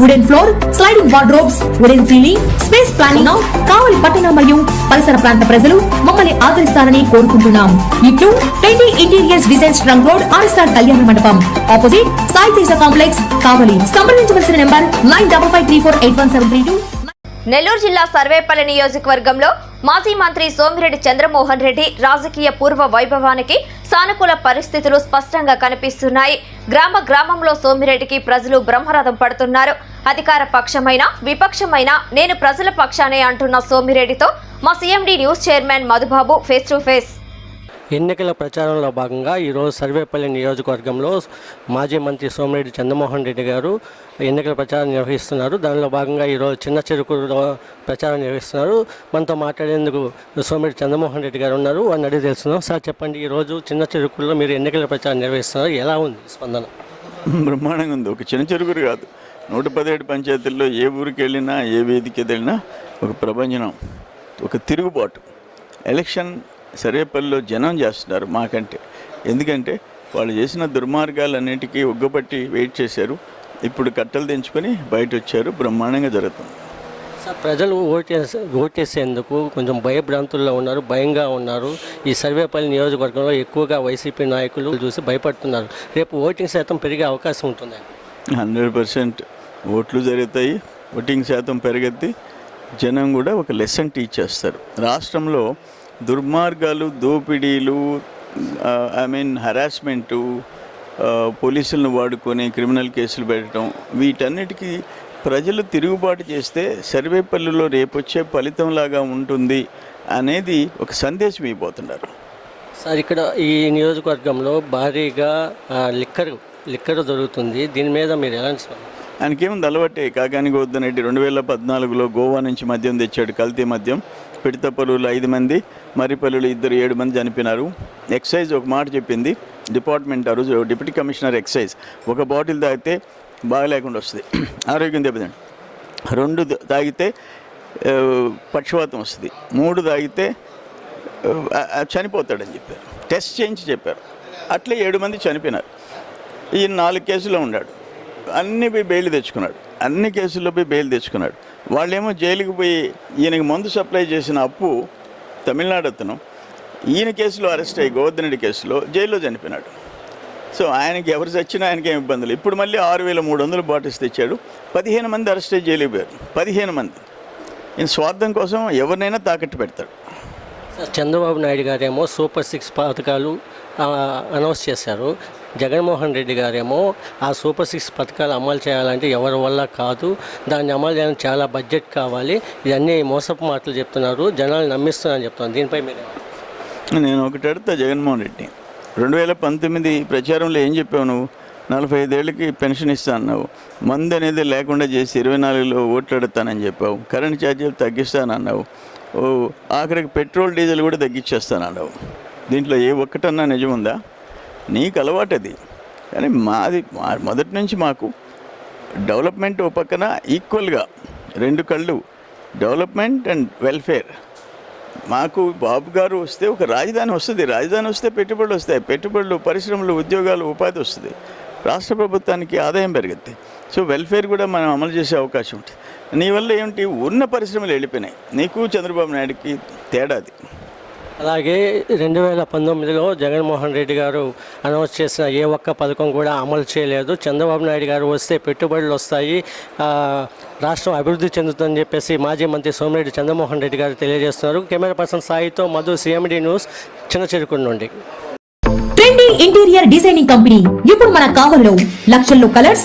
wooden floor sliding wardrobes wooden ceiling space planning Kavali పట్టణ మరియు పరిసర ప్రాంత ప్రజలు మమ్మల్ని ఆదరిస్తారని కోరుకుంటున్నాం. ఇట్లు twenty interiors designs trunk road RSR Kalyana Mandapam. Opposite Sai Teja complex Kavali. సంప్రదించవలసిన number nine double five three four eight one seven three two. Nellore జిల్లా సర్వేపల్లి నియోజకవర్గంలో మాజీ మంత్రి సోమిరెడ్డి చంద్రమోహన్ రెడ్డి రాజకీయ పూర్వ వైభవానికి సానుకూల పరిస్థితులు స్పష్టంగా కనిపిస్తున్నాయి. గ్రామ గ్రామంలో సోమిరెడ్డికి ప్రజలు బ్రహ్మరథం పడుతున్నారు. అధికార పక్షమైన విపక్షమైన నేను ప్రజల పక్షానే అంటున్న సోమిరెడ్డితో మా CMD news chairman Madhubabu face to face ఎన్నికల ప్రచారంలో భాగంగా ఈరోజు సర్వేపల్లి నియోజకవర్గంలో మాజీ మంత్రి సోమిరెడ్డి చంద్రమోహన్ రెడ్డి గారు ఎన్నికల ప్రచారం నిర్వహిస్తున్నారు. దానిలో భాగంగా ఈరోజు చిన్న చెరుకులో ప్రచారం నిర్వహిస్తున్నారు. మనతో మాట్లాడేందుకు సోమిరెడ్డి చంద్రమోహన్ రెడ్డి గారు ఉన్నారు. వారిని అడిగి తెలుస్తున్నాం సార్ చెప్పండి ఈరోజు చిన్న చెరుకుల్లో మీరు ఎన్నికల ప్రచారం నిర్వహిస్తున్నారు. ఎలా ఉంది స్పందన? బ్రహ్మాండంగా ఉంది. ఒక చిన్న చెరుకురు కాదు. నూట పదిహేడు పంచాయతీల్లో ఏ ఊరికి వెళ్ళినా ఏ వేదికకి వెళ్ళినా ఒక ప్రభంజనం ఒక తిరుగుబాటు. ఎలక్షన్ సర్వేపల్లిలో జనం చేస్తున్నారు మాకంటే. ఎందుకంటే వాళ్ళు చేసిన దుర్మార్గాలన్నిటికీ ఒగ్గబట్టి వెయిట్ చేశారు. ఇప్పుడు కట్టలు తెంచుకొని బయట వచ్చారు బ్రహ్మాండంగా జరుగుతుంది. సార్ ప్రజలు ఓటేసే ఓటేసేందుకు కొంచెం భయభ్రాంతుల్లో ఉన్నారు భయంగా ఉన్నారు. ఈ సర్వేపల్లి నియోజకవర్గంలో ఎక్కువగా వైసీపీ నాయకులు చూసి భయపడుతున్నారు. రేపు ఓటింగ్ శాతం పెరిగే అవకాశం ఉంటుంది? హండ్రెడ్ పర్సెంట్ ఓట్లు జరుగుతాయి. ఓటింగ్ శాతం పెరగద్ది. జనం కూడా ఒక లెసన్ టీచ్ చేస్తారు. రాష్ట్రంలో దుర్మార్గాలు దోపిడీలు ఐ మీన్ హరాస్మెంటు పోలీసులను వాడుకొని క్రిమినల్ కేసులు పెట్టడం వీటన్నిటికీ ప్రజలు తిరుగుబాటు చేస్తే సర్వేపల్లిలో రేపొచ్చే ఫలితంలాగా ఉంటుంది అనేది ఒక సందేశం ఇవ్వబోతున్నారు సార్ ఇక్కడ ఈ నియోజకవర్గంలో భారీగా లిక్కర్ లిక్కర్ దొరుకుతుంది దీని మీద మీరు ఎలా? ఆయనకేముంది అలవాటే కాకాని గోవర్ధన్ రెండు వేల పద్నాలుగులో గోవా నుంచి మద్యం తెచ్చాడు కల్తీ మద్యం. పిడతపల్లులు ఐదు మంది మరిపల్లులు ఇద్దరు ఏడు మంది చనిపోయినారు. ఎక్సైజ్ ఒక మాట చెప్పింది డిపార్ట్మెంట్ ఆ రోజు డిప్యూటీ కమిషనర్ ఎక్సైజ్ ఒక బాటిల్ తాగితే బాగలేకుండా వస్తుంది. ఆరోగ్యం దెబ్బతింది రెండు తాగితే పక్షవాతం వస్తుంది. మూడు తాగితే చనిపోతాడని చెప్పారు. టెస్ట్ చేయించి చెప్పారు. అట్లే ఏడు మంది చనిపోయినారు. ఈయన నాలుగు కేసులో ఉన్నాడు. అన్ని పోయి బెయిల్ తెచ్చుకున్నాడు. అన్ని కేసుల్లో పోయి బెయిల్ తెచ్చుకున్నాడు. వాళ్ళేమో జైలుకి పోయి ఈయనకి మందు సప్లై చేసిన అప్పు తమిళనాడు అతను. ఈయన కేసులో అరెస్ట్ అయ్యి గోవర్ధనుడి కేసులో జైల్లో చనిపోయినాడు. సో ఆయనకి ఎవరు చచ్చినా ఆయనకి ఏం ఇబ్బందులు. ఇప్పుడు మళ్ళీ ఆరు వేల మూడు వందలు బాటిల్స్ తెచ్చాడు. పదిహేను మంది అరెస్ట్ అయ్యి జైలుకి పోయారు. పదిహేను మంది. ఈయన స్వార్థం కోసం ఎవరినైనా తాకట్టు పెడతాడు. చంద్రబాబు నాయుడు గారేమో సూపర్ సిక్స్ పథకాలు అనౌన్స్ చేశారు. జగన్మోహన్ రెడ్డి గారేమో ఆ సూపర్ సిక్స్ పథకాలు అమలు చేయాలంటే ఎవరి వల్ల కాదు. దాన్ని అమలు చేయడానికి చాలా బడ్జెట్ కావాలి. ఇవన్నీ మోసపు మాటలు చెప్తున్నారు. జనాలు నమ్మిస్తున్నారని చెప్తున్నారు. దీనిపై మీరు నేను ఒకటి అడుగుతా జగన్మోహన్ రెడ్డి. రెండు వేల పంతొమ్మిది ప్రచారంలో ఏం చెప్పావు నువ్వు? నలభై ఐదేళ్ళకి పెన్షన్ ఇస్తా అన్నావు. మందు అనేది లేకుండా చేసి ఇరవై నాలుగులో ఓట్లు చెప్పావు. కరెంట్ ఛార్జీలు తగ్గిస్తానన్నావు. ఓ ఆఖరికి పెట్రోల్ డీజిల్ కూడా తగ్గించేస్తానన్నావు దీంట్లో ఏ ఒక్కటన్నా నిజం ఉందా? నీకు అలవాటు అది కానీ మాది మా- మొదటి నుంచి మాకు డెవలప్మెంట్ ఓ పక్కన ఈక్వల్గా రెండు కళ్ళు డెవలప్మెంట్ అండ్ వెల్ఫేర్. మాకు బాబు గారు వస్తే ఒక రాజధాని వస్తుంది. రాజధాని వస్తే పెట్టుబడులు వస్తాయి. పెట్టుబడులు పరిశ్రమలు ఉద్యోగాలు ఉపాధి వస్తుంది. రాష్ట్ర ప్రభుత్వానికి ఆదాయం పెరుగుద్ది. సో వెల్ఫేర్ కూడా మనం అమలు చేసే అవకాశం ఉంటుంది. నీ వల్ల ఏమిటి? ఉన్న పరిశ్రమలు వెళ్ళిపోయినాయి. నీకు చంద్రబాబు నాయుడుకి తేడాది. అలాగే రెండు వేల పంతొమ్మిదిలో జగన్మోహన్ రెడ్డి గారు అనౌన్స్ చేసిన ఏ ఒక్క పథకం కూడా అమలు చేయలేదు. చంద్రబాబు నాయుడు గారు వస్తే పెట్టుబడులు వస్తాయి. రాష్ట్రం అభివృద్ధి చెందుతుందని చెప్పేసి మాజీ మంత్రి సోమిరెడ్డి చంద్రమోహన్ రెడ్డి గారు తెలియజేస్తున్నారు. కెమెరా పర్సన్ సాయితో మధు సిఎండి న్యూస్ చిన్న చెరుకు నుండి. ట్రెండింగ్ ఇంటీరియర్ డిజైనింగ్ కంపెనీ ఇప్పుడు మన కావలిలో లక్షల్లో colours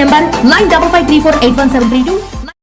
number nine double five three four eight one seven three two